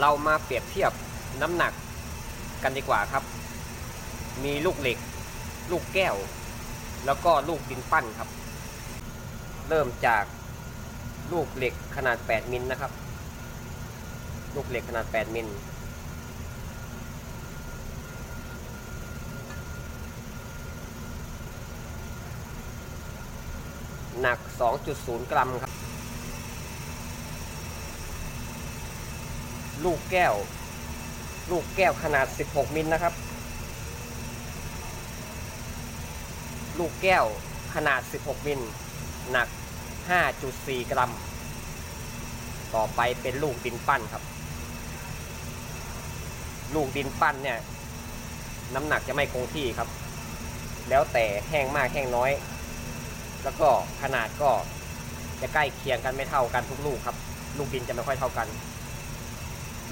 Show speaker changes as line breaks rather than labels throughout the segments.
เรามาเปรียบเทียบน้ำหนักกันดีกว่าครับ มีลูกเหล็ก ลูกแก้ว แล้วก็ลูกดินปั้นครับ เริ่มจากลูกเหล็กขนาด 8 มิลนะครับ ลูกเหล็กขนาด 8 มิลหนัก 2.0 กรัมครับ ลูกแก้ว ลูกแก้วขนาด 16 มิลนะครับ ลูกแก้วขนาด 16 มิล หนัก 5.4 กรัม ต่อไปเป็นลูกดินปั้นครับ ลูกดินปั้นเนี่ย น้ำหนักจะไม่คงที่ครับ แล้วแต่แห้งมากแห้งน้อย แล้วก็ขนาดก็จะใกล้เคียงกันไม่เท่ากันทุกลูกครับ ลูกดินจะไม่ค่อยเท่ากัน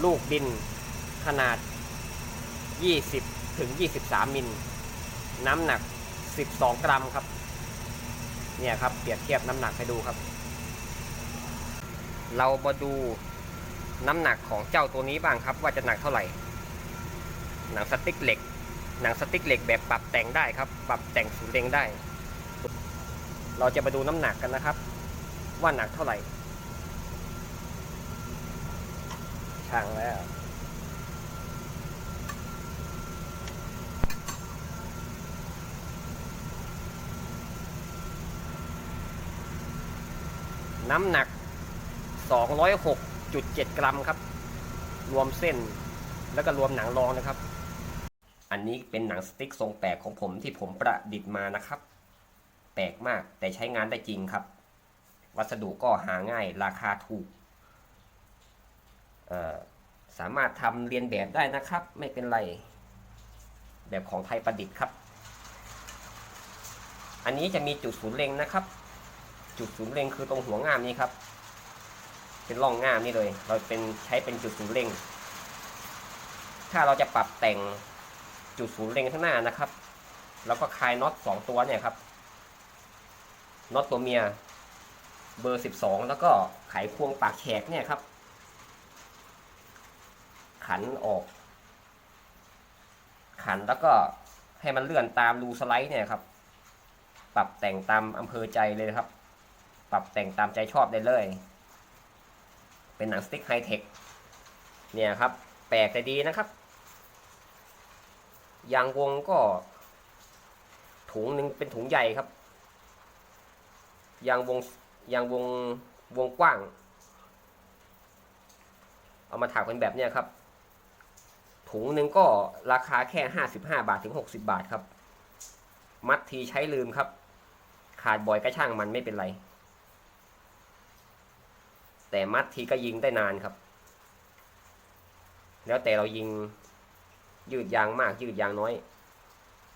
ลูกดินขนาด 20 ถึง 23 มิล น้ำหนัก 12 กรัมครับ เนี่ยครับ เปรียบเทียบน้ำหนักให้ดูครับ เรามาดูน้ำหนักของเจ้าตัวนี้บ้างครับ ว่าจะหนักเท่าไหร่ หนังสติ๊กเหล็ก หนังสติ๊กเหล็กแบบปรับแต่งได้ครับ ปรับแต่งสูงเร็งได้ เราจะมาดูน้ำหนักกันนะครับ ว่าหนักเท่าไหร่ ช่างแล้ว น้ำหนัก 206.7 กรัมครับ รวมเส้นแล้วก็รวมหนังรองนะครับ อันนี้เป็นหนังสติ๊กทรงแปลกของผมที่ผมประดิษฐ์มานะครับ แปลกมากแต่ใช้งานได้จริงครับ วัสดุก็หาง่ายราคาถูก สามารถทำเรียนแบบได้นะครับ ไม่เป็นไร แบบของไทยประดิษฐ์ครับ อันนี้จะมีจุดศูนย์เล็งนะครับ จุดศูนย์เล็งคือตรงหัวง่ามนี้ครับ เป็นร่องง่ามนี่เลย เราเป็นใช้เป็นจุดศูนย์เล็ง ถ้าเราจะปรับแต่งจุดศูนย์เล็งข้างหน้านะครับ แล้วก็คลายน็อตสองตัวเนี่ยครับน็อตตัวเมียเบอร์สิบสองแล้วก็ไขควงปากแฉกเนี่ยครับ ขันออก ขันแล้วก็ให้มันเลื่อนตามรูสไลด์เนี่ยครับ ปรับแต่งตามอำเภอใจเลยครับ ปรับแต่งตามใจชอบได้เลย เป็นหนังสติ๊กไฮเทคเนี่ยครับ แปลกแต่ดีนะครับยางวงก็ ถุงหนึ่งเป็นถุงใหญ่ครับยางวงยางวงวงกว้าง เอามาถักเป็นแบบเนี้ยครับ ถุงหนึ่งก็ราคาแค่ห้าสิบห้าบาทถึงหกสิบาทครับ มัดทีใช้ลืมครับ ขาดบ่อยก็ช่างมันไม่เป็นไร แต่มัดทีก็ยิงได้นานครับ แล้วแต่เรายิงยืดยางมากยืดยางน้อย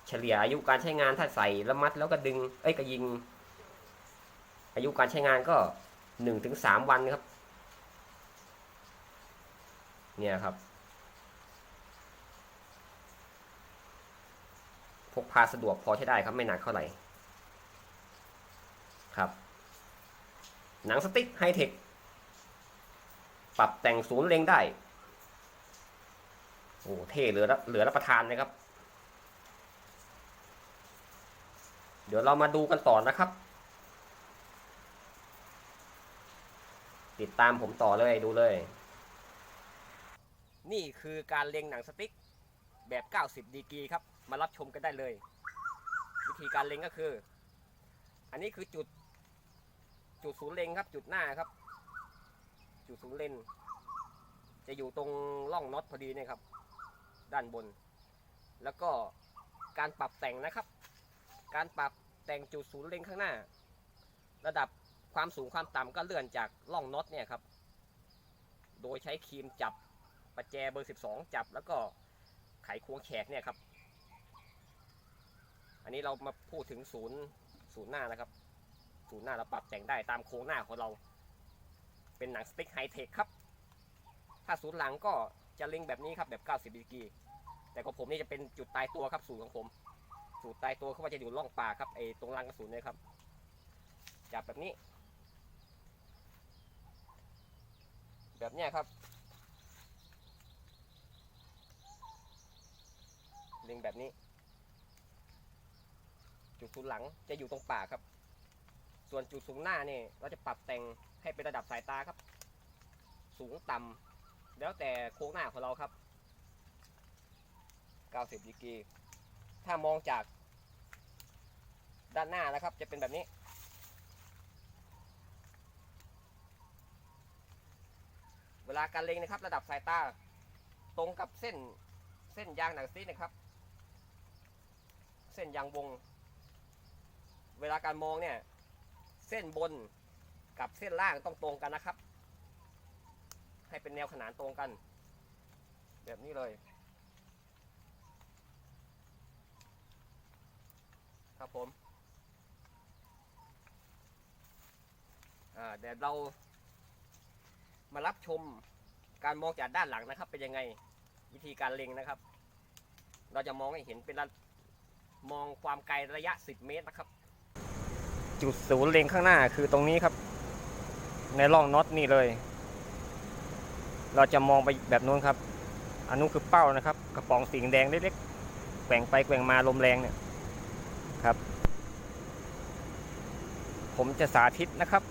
เฉลี่ยอายุการใช้งานถ้าใส่แล้วมัดแล้วก็ดึง เอ้ยก็ยิง อายุการใช้งานก็หนึ่งถึงสามวันครับ เนี่ยครับ กพาสะดวกพอใช้ได้ครับไม่หนักเท่าไหร่ครับหนังสติ๊กไฮเทคปรับแต่งศูนย์เล็งได้โอ้เท่เหลือรับเหลือรับประทานเลยครับ เดี๋ยวเรามาดูกันต่อนะครับ ติดตามผมต่อเลยดูเลย นี่คือการเล็งหนังสติ๊ก แบบ 90 ดีกรีครับ มารับชมกันได้เลย วิธีการเล็งก็คือ อันนี้คือจุด จุดศูนย์เล็งครับ จุดหน้าครับ จุดศูนย์เล็งจะอยู่ตรงร่องน็อตพอดีเนี่ยครับ ด้านบน แล้วก็การปรับแต่งนะครับ การปรับแต่งจุดศูนย์เล็งข้างหน้า ระดับความสูงความต่ำก็เลื่อนจากร่องน็อตเนี่ยครับ โดยใช้ครีมจับประแจเบอร์ 12 จับแล้วก็ ไขควงแขกเนี่ยครับ อันนี้เรามาพูดถึงศูนย์ศูนย์หน้านะครับ ศูนย์หน้าเราปรับแต่งได้ตามโครงหน้าของเรา เป็นหนังสติ๊กไฮเทคครับ ถ้าศูนย์หลังก็จะเล็งแบบนี้ครับแบบ 90ดีกรีแต่ของผมนี่จะเป็นจุดตายตัวครับศูนย์ของผม สูตรตายตัวเขาว่าจะอยู่ร่องปากครับไอ้ตรงรังกระสุนเนี่ยครับ จับแบบนี้ แบบเนี้ยครับ เล็งแบบนี้ จุดศูนย์หลังจะอยู่ตรงปากครับ ส่วนจุดสูงหน้านี่เราจะปรับแต่งให้เป็นระดับสายตาครับ สูงต่ำแล้วแต่โค้งหน้าของเราครับ 90ดีกรีถ้ามองจากด้านหน้านะครับ จะเป็นแบบนี้เวลาการเล็งนะครับ ระดับสายตาตรงกับเส้นเส้นยางหนังสติ๊กนะครับ เส้นยางวง เวลาการมองเนี่ย เส้นบนกับเส้นล่างต้องตรงกันนะครับ ให้เป็นแนวขนานตรงกัน แบบนี้เลย ครับผมเดี๋ยวเรามารับชมการมองจากด้านหลังนะครับ เป็นยังไงวิธีการเล็งนะครับ เราจะมองให้เห็นเป็นระ มองความไกลระยะ 10 เมตรนะครับ จุดศูนย์เล็งข้างหน้าคือตรงนี้ครับ ในร่องน็อตนี่เลย เราจะมองไปแบบนู้นครับ อันนู้นคือเป้านะครับ กระป๋องสีแดงเล็กๆแกว่งไปแกว่งมาลมแรงเนี่ยครับ ผมจะสาธิตนะครับ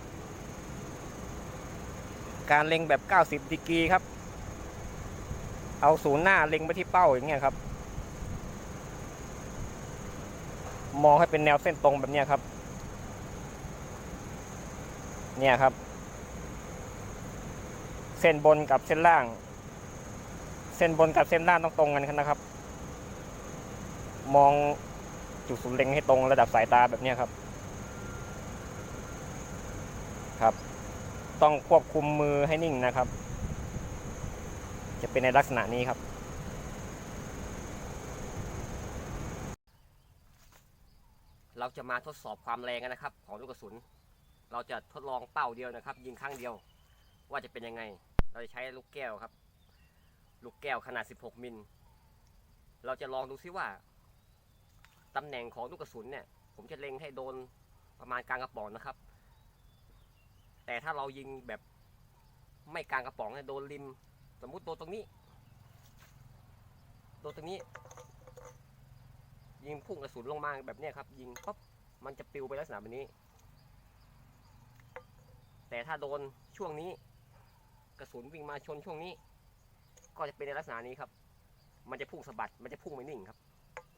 การเล็งแบบ 90ดีกรีครับ เอาศูนย์หน้าเล็งไปที่เป้าอย่างเงี้ยครับ มองให้เป็นแนวเส้นตรงแบบนี้ครับ เนี่ยครับ เส้นบนกับเส้นล่าง เส้นบนกับเส้นล่างต้องตรงกันนะครับ มองจุดศูนย์เล็งให้ตรงระดับสายตาแบบนี้ครับ ครับ ต้องควบคุมมือให้นิ่งนะครับ จะเป็นในลักษณะนี้ครับ เราจะมาทดสอบความแรงนนะครับ ของลูกกระสุน เราจะทดลองเป้าเดียวนะครับ ยิงครั้งเดียว ว่าจะเป็นยังไง เราจะใช้ลูกแก้วครับ ลูกแก้วขนาด 16 มิล เราจะลองดูซิว่าตำแหน่งของลูกกระสุนเนี่ย ผมจะเล็งให้โดนประมาณกลางกระป๋องนะครับ แต่ถ้าเรายิงแบบไม่กลางกระป๋องเนี่ยโดนริม สมมุติโดนตรงนี้ โดนตรงนี้ ยิงพุ่งกระสุนลงมาแบบนี้ครับ ยิงปั๊บมันจะปิวไปลักษณะแบบนี้ แต่ถ้าโดนช่วงนี้ กระสุนวิ่งมาชนช่วงนี้ ก็จะเป็นในลักษณะนี้ครับ มันจะพุ่งสะบัดมันจะพุ่งไม่นิ่งครับ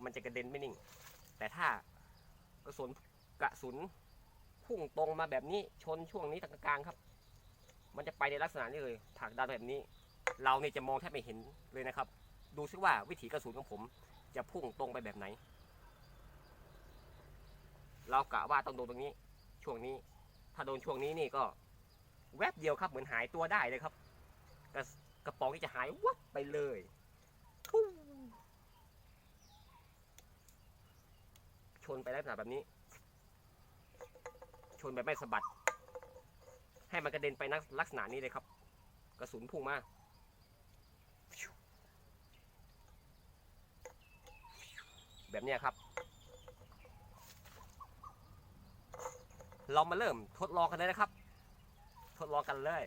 มันจะกระเด็นไม่นิ่ง แต่ถ้ากระสุนกระสุนพุ่งตรงมาแบบนี้ชนช่วงนี้ตรงกลางครับ มันจะไปในลักษณะนี้เลยผักดันแบบนี้ เราเนี่ยจะมองแทบไม่เห็นเลยนะครับ ดูซิว่าวิถีกระสุนของผม จะพุ่งตรงไปแบบไหน เรากะว่าต้องโดนตรงนี้ ช่วงนี้ ถ้าโดนช่วงนี้นี่ก็แวบเดียวครับเหมือนหายตัวได้เลยครับ กระกระป๋องที่จะหายวับไปเลยทุ่งชนไปลักษณะแบบนี้ ชนแบบไม่สะบัด ให้มันกระเด็นไปนักลักษณะนี้เลยครับ กระสุนพุ่งมา แบบนี้ครับ เรามาเริ่มทดลองกันเลยนะครับ ทดลองกันเลย